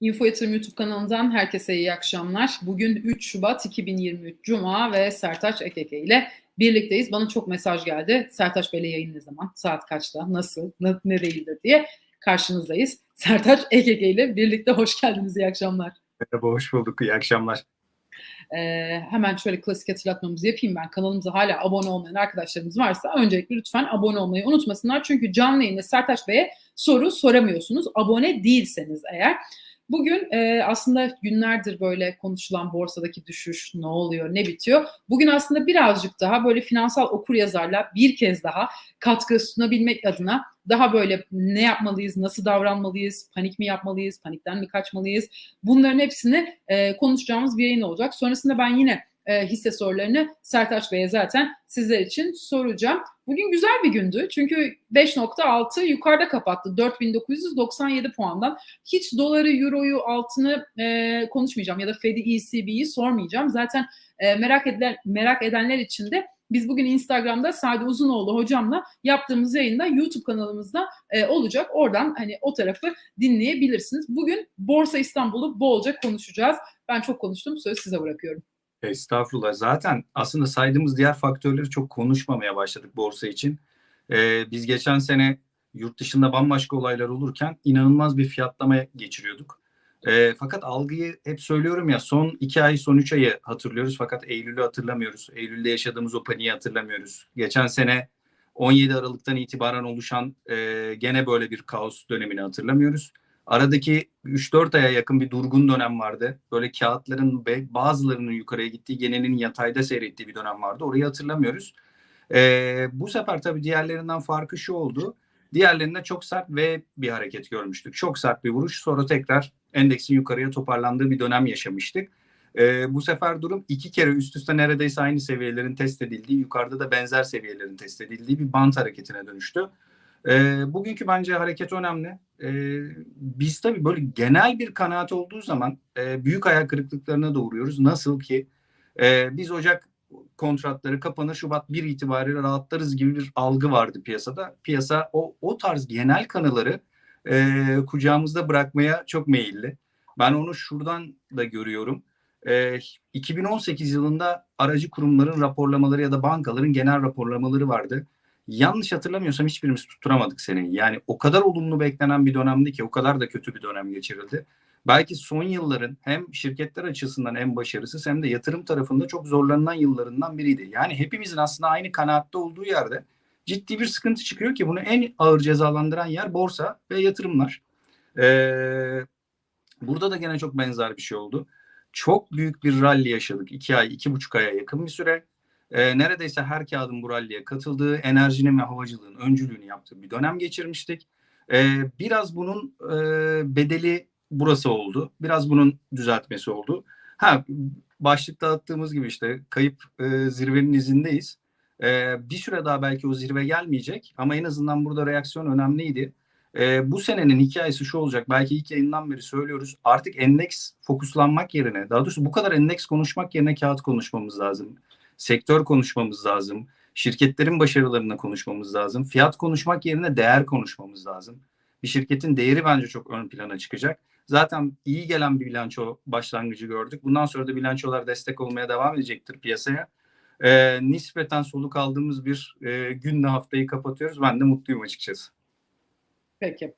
Info Yatırım YouTube kanalından herkese iyi akşamlar. Bugün 3 Şubat 2023 Cuma ve Sertaç Ekeke ile birlikteyiz. Bana çok mesaj geldi. Sertaç Bey'le yayın ne zaman? Saat kaçta? Nasıl? Ne, ne değildir diye karşınızdayız. Sertaç Ekeke ile birlikte hoş geldiniz. İyi akşamlar. Merhaba, hoş bulduk. İyi akşamlar. Ee, hemen şöyle klasik hatırlatmamızı yapayım ben. Kanalımıza hala abone olmayan arkadaşlarımız varsa öncelikle lütfen abone olmayı unutmasınlar. Çünkü canlı yayında Sertaç Bey'e soru soramıyorsunuz. Abone değilseniz eğer. Bugün e, aslında günlerdir böyle konuşulan borsadaki düşüş ne oluyor, ne bitiyor. Bugün aslında birazcık daha böyle finansal okur yazarla bir kez daha katkı sunabilmek adına daha böyle ne yapmalıyız, nasıl davranmalıyız, panik mi yapmalıyız, panikten mi kaçmalıyız? Bunların hepsini e, konuşacağımız bir yayın olacak. Sonrasında ben yine e, hisse sorularını Sertaç Bey'e zaten sizler için soracağım. Bugün güzel bir gündü çünkü 5.6 yukarıda kapattı 4997 puandan. Hiç doları, euroyu, altını e, konuşmayacağım ya da Fed'i, ECB'yi sormayacağım. Zaten e, merak edilen merak edenler için de biz bugün Instagram'da Sadi Uzunoğlu hocamla yaptığımız yayında YouTube kanalımızda e, olacak. Oradan hani o tarafı dinleyebilirsiniz. Bugün Borsa İstanbul'u bolca konuşacağız. Ben çok konuştum. Sözü size bırakıyorum. Estağfurullah. Zaten aslında saydığımız diğer faktörleri çok konuşmamaya başladık borsa için. Ee, biz geçen sene yurt dışında bambaşka olaylar olurken inanılmaz bir fiyatlamaya geçiriyorduk. Ee, fakat algıyı hep söylüyorum ya son iki ay son üç ayı hatırlıyoruz fakat Eylül'ü hatırlamıyoruz. Eylül'de yaşadığımız o paniği hatırlamıyoruz. Geçen sene 17 Aralık'tan itibaren oluşan e, gene böyle bir kaos dönemini hatırlamıyoruz. Aradaki 3-4 aya yakın bir durgun dönem vardı. Böyle kağıtların bazılarının yukarıya gittiği, genelinin yatayda seyrettiği bir dönem vardı. Orayı hatırlamıyoruz. Ee, bu sefer tabii diğerlerinden farkı şu oldu. Diğerlerinde çok sert ve bir hareket görmüştük. Çok sert bir vuruş. Sonra tekrar endeksin yukarıya toparlandığı bir dönem yaşamıştık. Ee, bu sefer durum iki kere üst üste neredeyse aynı seviyelerin test edildiği, yukarıda da benzer seviyelerin test edildiği bir bant hareketine dönüştü. E, bugünkü bence hareket önemli. E, biz tabii böyle genel bir kanaat olduğu zaman e, büyük ayak kırıklıklarına doğruyoruz. Nasıl ki e, biz Ocak kontratları kapanır Şubat 1 itibariyle rahatlarız gibi bir algı vardı piyasada. Piyasa o, o tarz genel kanıları e, kucağımızda bırakmaya çok meyilli. Ben onu şuradan da görüyorum. E, 2018 yılında aracı kurumların raporlamaları ya da bankaların genel raporlamaları vardı yanlış hatırlamıyorsam hiçbirimiz tutturamadık seneyi. Yani o kadar olumlu beklenen bir dönemdi ki o kadar da kötü bir dönem geçirildi. Belki son yılların hem şirketler açısından en başarısız hem de yatırım tarafında çok zorlanılan yıllarından biriydi. Yani hepimizin aslında aynı kanaatte olduğu yerde ciddi bir sıkıntı çıkıyor ki bunu en ağır cezalandıran yer borsa ve yatırımlar. Ee, burada da gene çok benzer bir şey oldu. Çok büyük bir rally yaşadık. iki ay, iki buçuk aya yakın bir süre e, neredeyse her kağıdın bu ralliye katıldığı, enerjinin ve havacılığın öncülüğünü yaptığı bir dönem geçirmiştik. E, biraz bunun e, bedeli burası oldu. Biraz bunun düzeltmesi oldu. Ha başlıkta attığımız gibi işte kayıp e, zirvenin izindeyiz. E, bir süre daha belki o zirve gelmeyecek ama en azından burada reaksiyon önemliydi. E, bu senenin hikayesi şu olacak. Belki ilk yayından beri söylüyoruz. Artık endeks fokuslanmak yerine, daha doğrusu bu kadar endeks konuşmak yerine kağıt konuşmamız lazım sektör konuşmamız lazım. Şirketlerin başarılarını konuşmamız lazım. Fiyat konuşmak yerine değer konuşmamız lazım. Bir şirketin değeri bence çok ön plana çıkacak. Zaten iyi gelen bir bilanço başlangıcı gördük. Bundan sonra da bilançolar destek olmaya devam edecektir piyasaya. E, nispeten soluk aldığımız bir e, günle haftayı kapatıyoruz. Ben de mutluyum açıkçası. Peki.